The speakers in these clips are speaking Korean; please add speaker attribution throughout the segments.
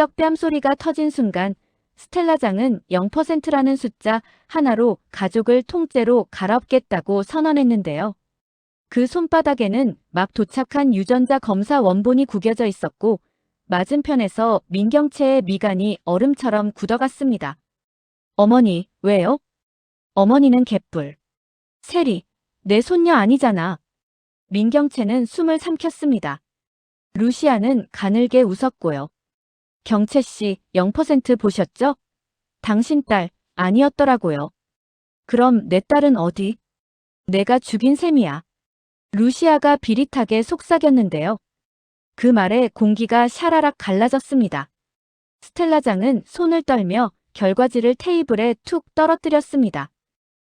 Speaker 1: 쩍쩍 뺨소리가 터진 순간 스텔라장은 0%라는 숫자 하나로 가족을 통째로 갈아엎겠다고 선언했는데요. 그 손바닥에는 막 도착한 유전자 검사 원본이 구겨져 있었고 맞은편에서 민경채의 미간이 얼음처럼 굳어갔습니다. 어머니, 왜요? 어머니는 개뿔. 세리, 내 손녀 아니잖아. 민경채는 숨을 삼켰습니다. 루시아는 가늘게 웃었고요. 경채 씨, 0% 보셨죠? 당신 딸, 아니었더라고요. 그럼 내 딸은 어디? 내가 죽인 셈이야. 루시아가 비릿하게 속삭였는데요. 그 말에 공기가 샤라락 갈라졌습니다. 스텔라장은 손을 떨며 결과지를 테이블에 툭 떨어뜨렸습니다.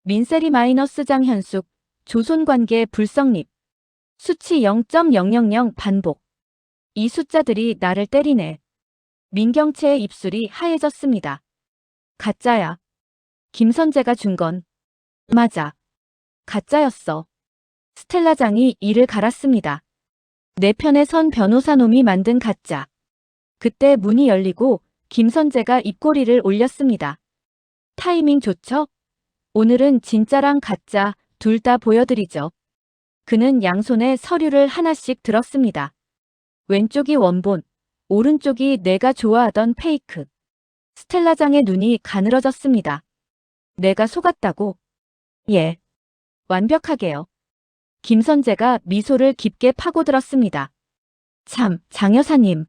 Speaker 1: 민세리 마이너스 장 현숙, 조손관계 불성립, 수치 0.000 반복. 이 숫자들이 나를 때리네. 민경채의 입술이 하얘졌습니다. 가짜야. 김선재가 준 건. 맞아. 가짜였어. 스텔라장이 이를 갈았습니다. 내 편에 선 변호사놈이 만든 가짜. 그때 문이 열리고 김선재가 입꼬리를 올렸습니다. 타이밍 좋죠? 오늘은 진짜랑 가짜 둘 다 보여드리죠. 그는 양손에 서류를 하나씩 들었습니다. 왼쪽이 원본, 오른쪽이 내가 좋아하던 페이크. 스텔라장의 눈이 가늘어졌습니다. 내가 속았다고? 예. 완벽하게요. 김선재가 미소를 깊게 파고들었습니다. 참, 장 여사님.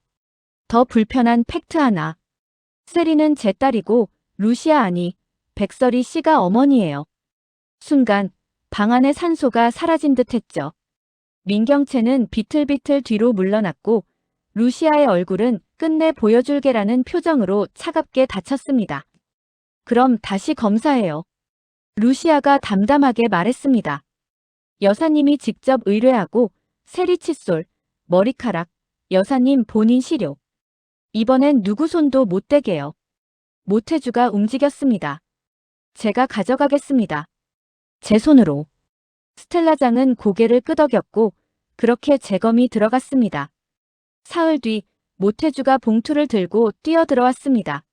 Speaker 1: 더 불편한 팩트 하나. 세리는 제 딸이고 루시아 아니, 백설이 씨가 어머니예요. 순간 방 안의 산소가 사라진 듯 했죠. 민경채는 비틀비틀 뒤로 물러났고 루시아의 얼굴은 끝내 보여줄게라는 표정으로 차갑게 닫혔습니다. 그럼 다시 검사해요. 루시아가 담담하게 말했습니다. 여사님이 직접 의뢰하고 세리 칫솔, 머리카락, 여사님 본인 시료. 이번엔 누구 손도 못 대게요. 모태주가 움직였습니다. 제가 가져가겠습니다. 제 손으로. 스텔라장은 고개를 끄덕였고 그렇게 재검이 들어갔습니다. 사흘 뒤 모태주가 봉투를 들고 뛰어들어왔습니다.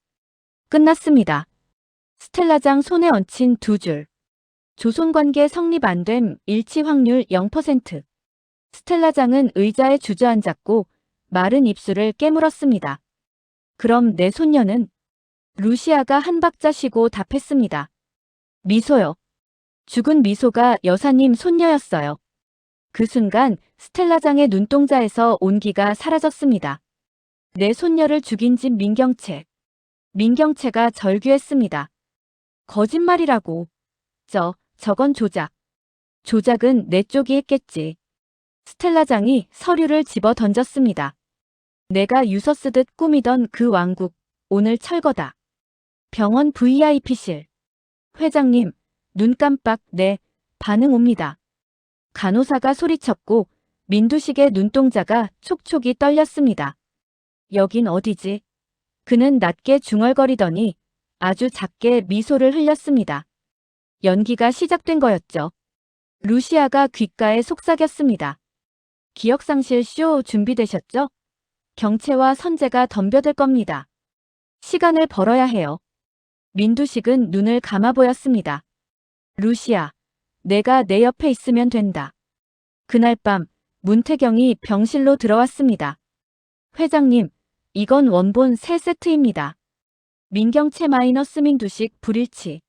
Speaker 1: 끝났습니다. 스텔라장 손에 얹힌 두 줄. 조손관계 성립 안 됨 일치 확률 0%. 스텔라장은 의자에 주저앉았고 마른 입술을 깨물었습니다. 그럼 내 손녀는? 루시아가 한 박자 쉬고 답했습니다. 미소요. 죽은 미소가 여사님 손녀였어요. 그 순간 스텔라장의 눈동자에서 온기가 사라졌습니다. 내 손녀를 죽인 집 민경채. 민경채가 절규했습니다. 거짓말이라고. 저, 저건 조작. 조작은 내 쪽이 했겠지. 스텔라장이 서류를 집어 던졌습니다. 내가 유서 쓰듯 꾸미던 그 왕국, 오늘 철거다. 병원 VIP실. 회장님, 눈 깜빡, 네, 반응 옵니다. 간호사가 소리쳤고, 민두식의 눈동자가 촉촉이 떨렸습니다. 여긴 어디지? 그는 낮게 중얼거리더니 아주 작게 미소를 흘렸습니다. 연기가 시작된 거였죠. 루시아가 귓가에 속삭였습니다. 기억상실 쇼 준비되셨죠? 경채와 선재가 덤벼들 겁니다. 시간을 벌어야 해요. 민두식은 눈을 감아 보였습니다. 루시아, 내가 내 옆에 있으면 된다. 그날 밤 문태경이 병실로 들어왔습니다. 회장님, 이건 원본 새 세트입니다. 민경채 마이너스 민두식 불일치.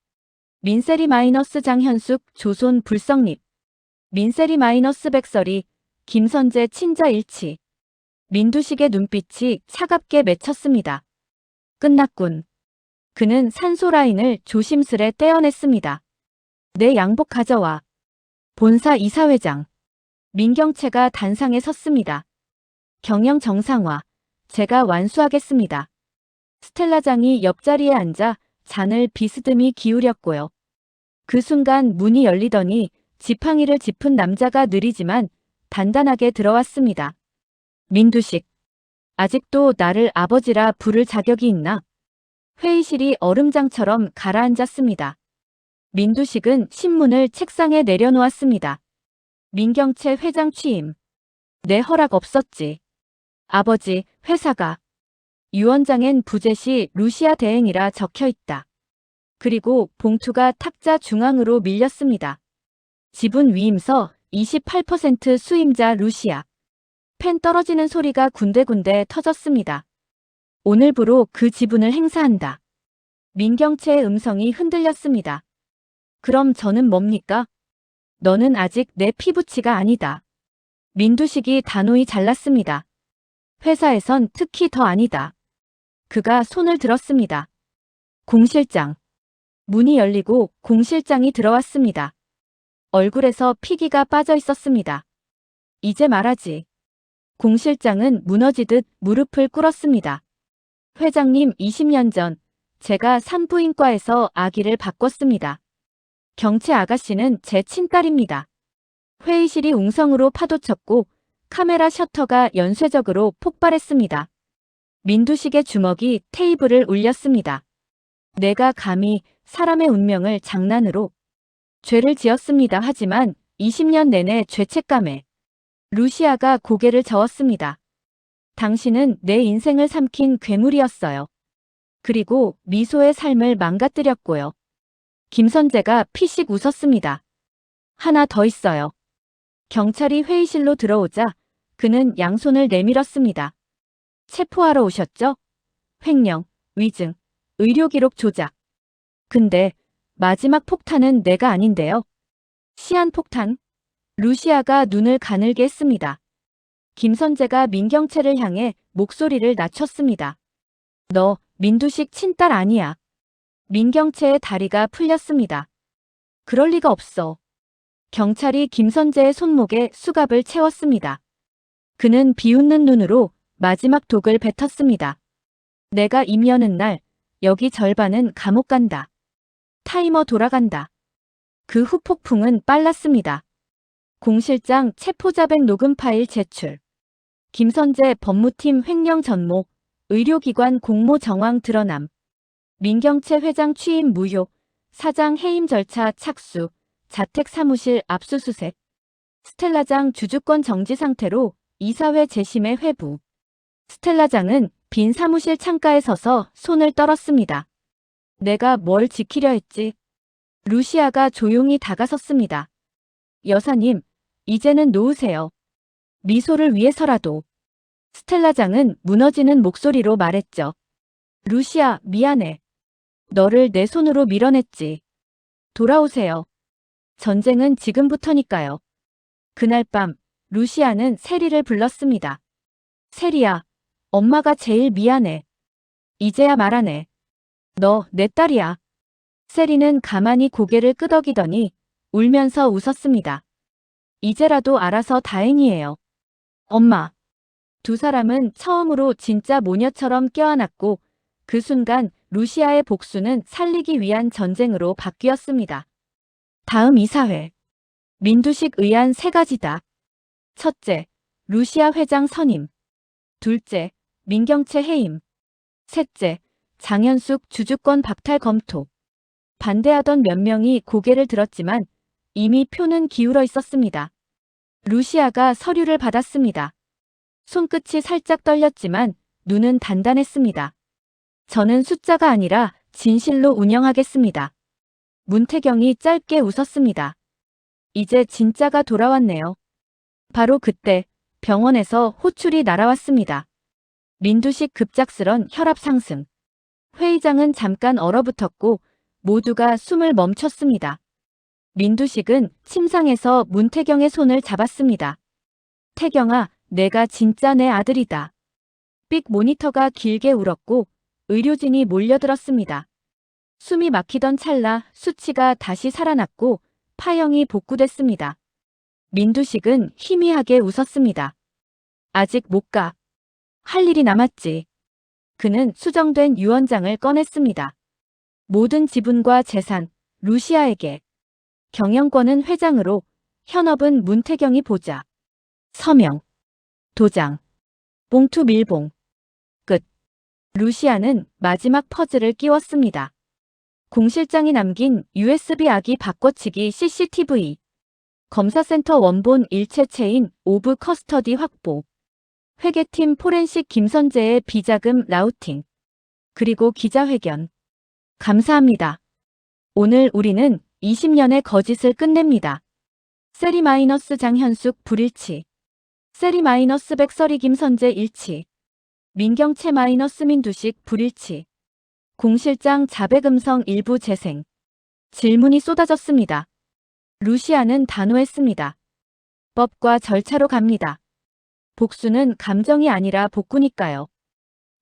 Speaker 1: 민세리 마이너스 장현숙 조손 불성립. 민세리 마이너스 백설이 김선재 친자 일치. 민두식의 눈빛이 차갑게 맺혔습니다. 끝났군. 그는 산소 라인을 조심스레 떼어냈습니다. 내 양복 가져와. 본사 이사회장. 민경채가 단상에 섰습니다. 경영 정상화. 제가 완수하겠습니다. 스텔라장이 옆자리에 앉아 잔을 비스듬히 기울였고요. 그 순간 문이 열리더니 지팡이를 짚은 남자가 느리지만 단단하게 들어왔습니다. 민두식. 아직도 나를 아버지라 부를 자격이 있나? 회의실이 얼음장처럼 가라앉았습니다. 민두식은 신문을 책상에 내려놓았습니다. 민경채 회장 취임. 내 허락 없었지. 아버지, 회사가. 유언장엔 부재시 루시아 대행이라 적혀 있다. 그리고 봉투가 탁자 중앙으로 밀렸습니다. 지분 위임서 28% 수임자 루시아. 펜 떨어지는 소리가 군데군데 터졌습니다. 오늘부로 그 지분을 행사한다. 민경채의 음성이 흔들렸습니다. 그럼 저는 뭡니까? 너는 아직 내 피부치가 아니다. 민두식이 단호히 잘랐습니다. 회사에선 특히 더 아니다. 그가 손을 들었습니다. 공 실장. 문이 열리고 공 실장이 들어왔습니다. 얼굴에서 피기가 빠져 있었습니다. 이제 말하지. 공 실장은 무너지듯 무릎을 꿇었습니다. 회장님 20년 전 제가 산부인과에서 아기를 바꿨습니다. 경채 아가씨는 제 친딸입니다. 회의실이 웅성으로 파도쳤고 카메라 셔터가 연쇄적으로 폭발했습니다. 민두식의 주먹이 테이블을 울렸습니다. 내가 감히 사람의 운명을 장난으로 죄를 지었습니다. 하지만 20년 내내 죄책감에 루시아가 고개를 저었습니다. 당신은 내 인생을 삼킨 괴물이었어요. 그리고 미소의 삶을 망가뜨렸고요. 김선재가 피식 웃었습니다. 하나 더 있어요. 경찰이 회의실로 들어오자 그는 양손을 내밀었습니다. 체포하러 오셨죠? 횡령, 위증, 의료기록 조작. 근데 마지막 폭탄은 내가 아닌데요. 시한폭탄. 루시아가 눈을 가늘게 했습니다. 김선재가 민경채를 향해 목소리를 낮췄습니다. 너 민두식 친딸 아니야. 민경채의 다리가 풀렸습니다. 그럴 리가 없어. 경찰이 김선재의 손목에 수갑을 채웠습니다. 그는 비웃는 눈으로 마지막 독을 뱉었습니다. 내가 임여는 날 여기 절반은 감옥 간다. 타이머 돌아간다. 그 후 폭풍은 빨랐습니다. 공실장 체포자백 녹음 파일 제출. 김선재 법무팀 횡령 전모, 의료기관 공모 정황 드러남. 민경채 회장 취임 무효, 사장 해임 절차 착수, 자택 사무실 압수수색. 스텔라장 주주권 정지 상태로 이사회 재심의 회부. 스텔라장은 빈 사무실 창가에 서서 손을 떨었습니다. 내가 뭘 지키려 했지? 루시아가 조용히 다가섰습니다. 여사님, 이제는 놓으세요. 미소를 위해서라도. 스텔라장은 무너지는 목소리로 말했죠. 루시아, 미안해. 너를 내 손으로 밀어냈지. 돌아오세요. 전쟁은 지금부터니까요. 그날 밤, 루시아는 세리를 불렀습니다. 세리야, 엄마가 제일 미안해. 이제야 말하네. 너 내 딸이야. 세리는 가만히 고개를 끄덕이더니 울면서 웃었습니다. 이제라도 알아서 다행이에요. 엄마. 두 사람은 처음으로 진짜 모녀처럼 껴안았고 그 순간 루시아의 복수는 살리기 위한 전쟁으로 바뀌었습니다. 다음 이사회. 민두식 의안 세 가지다. 첫째, 루시아 회장 선임. 둘째, 민경채 해임. 셋째, 장현숙 주주권 박탈 검토. 반대하던 몇 명이 고개를 들었지만 이미 표는 기울어 있었습니다. 루시아가 서류를 받았습니다. 손끝이 살짝 떨렸지만 눈은 단단했습니다. 저는 숫자가 아니라 진실로 운영하겠습니다. 문태경이 짧게 웃었습니다. 이제 진짜가 돌아왔네요. 바로 그때 병원에서 호출이 날아왔습니다. 민두식 급작스런 혈압 상승. 회의장은 잠깐 얼어붙었고 모두가 숨을 멈췄습니다. 민두식은 침상에서 문태경의 손을 잡았습니다. 태경아, 내가 진짜 내 아들이다. 삑 모니터가 길게 울었고 의료진이 몰려들었습니다. 숨이 막히던 찰나 수치가 다시 살아났고 파형이 복구됐습니다. 민두식은 희미하게 웃었습니다. 아직 못 가. 할 일이 남았지. 그는 수정된 유언장을 꺼냈습니다. 모든 지분과 재산, 루시아에게. 경영권은 회장으로, 현업은 문태경이 보자. 서명. 도장. 봉투 밀봉. 끝. 루시아는 마지막 퍼즐을 끼웠습니다. 공실장이 남긴 USB 아기 바꿔치기 CCTV. 검사센터 원본 일체체인 오브 커스터디 확보. 회계팀 포렌식 김선재의 비자금 라우팅. 그리고 기자회견. 감사합니다. 오늘 우리는 20년의 거짓을 끝냅니다. 세리 마이너스 장현숙 불일치. 세리 마이너스 백설이 김선재 일치. 민경채 마이너스 민두식 불일치. 공실장 자백음성 일부 재생. 질문이 쏟아졌습니다. 루시아는 단호했습니다. 법과 절차로 갑니다. 복수는 감정이 아니라 복구니까요.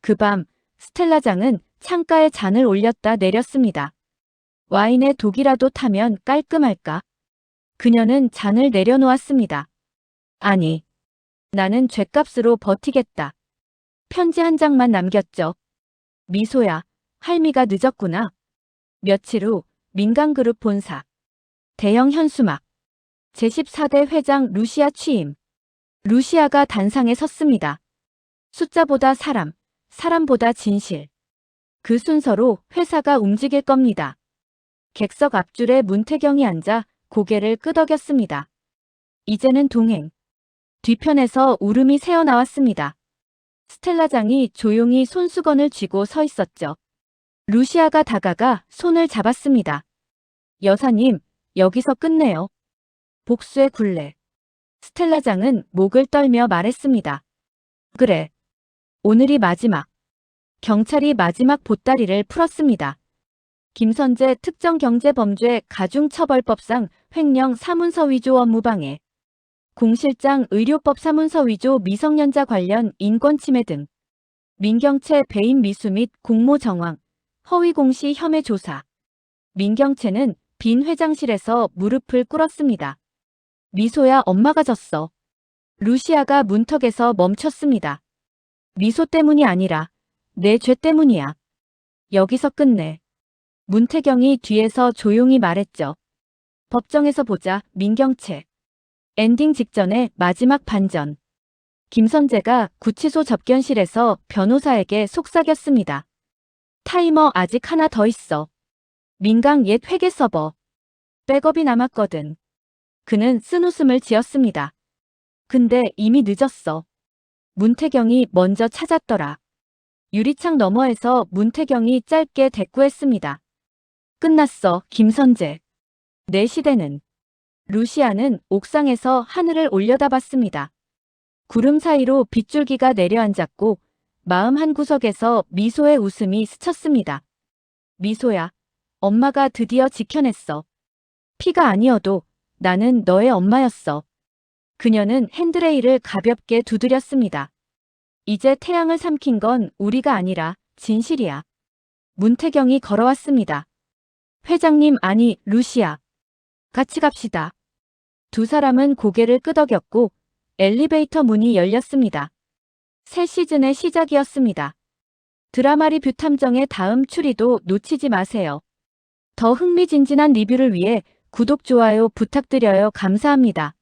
Speaker 1: 그 밤 스텔라장은 창가에 잔을 올렸다 내렸습니다. 와인에 독이라도 타면 깔끔할까? 그녀는 잔을 내려놓았습니다. 아니, 나는 죗값으로 버티겠다. 편지 한 장만 남겼죠. 미소야, 할미가 늦었구나. 며칠 후 민간그룹 본사. 대형 현수막. 제14대 회장 루시아 취임. 루시아가 단상에 섰습니다. 숫자보다 사람, 사람보다 진실. 그 순서로 회사가 움직일 겁니다. 객석 앞줄에 문태경이 앉아 고개를 끄덕였습니다. 이제는 동행. 뒤편에서 울음이 새어나왔습니다. 스텔라장이 조용히 손수건을 쥐고 서 있었죠. 루시아가 다가가 손을 잡았습니다. 여사님, 여기서 끝내요. 복수의 굴레. 스텔라장은 목을 떨며 말했습니다. 그래. 오늘이 마지막. 경찰이 마지막 보따리를 풀었습니다. 김선재 특정경제범죄 가중처벌법상 횡령 사문서 위조 업무방해. 공실장 의료법 사문서 위조 미성년자 관련 인권침해 등. 민경채 배임 미수 및 공모 정황, 허위 공시 혐의 조사. 민경채는 빈 회장실에서 무릎을 꿇었습니다. 미소야 엄마가 졌어. 루시아가 문턱에서 멈췄습니다. 미소 때문이 아니라 내 죄 때문이야. 여기서 끝내. 문태경이 뒤에서 조용히 말했죠. 법정에서 보자 민경채. 엔딩 직전에 마지막 반전. 김선재가 구치소 접견실에서 변호사에게 속삭였습니다. 타이머 아직 하나 더 있어. 민강 옛 회계 서버. 백업이 남았거든. 그는 쓴 웃음을 지었습니다. 근데 이미 늦었어. 문태경이 먼저 찾았더라. 유리창 너머에서 문태경이 짧게 대꾸했습니다. 끝났어, 김선재. 내 시대는. 루시아는 옥상에서 하늘을 올려다봤습니다. 구름 사이로 빗줄기가 내려앉았고 마음 한구석에서 미소의 웃음이 스쳤습니다. 미소야, 엄마가 드디어 지켜냈어. 피가 아니어도 나는 너의 엄마였어. 그녀는 핸드레일을 가볍게 두드렸습니다. 이제 태양을 삼킨 건 우리가 아니라 진실이야. 문태경이 걸어왔습니다. 회장님 아니 루시아. 같이 갑시다. 두 사람은 고개를 끄덕였고 엘리베이터 문이 열렸습니다. 새 시즌의 시작이었습니다. 드라마 리 뷰 탐정의 다음 추리도 놓치지 마세요. 더 흥미진진한 리뷰를 위해 구독, 좋아요 부탁드려요. 감사합니다.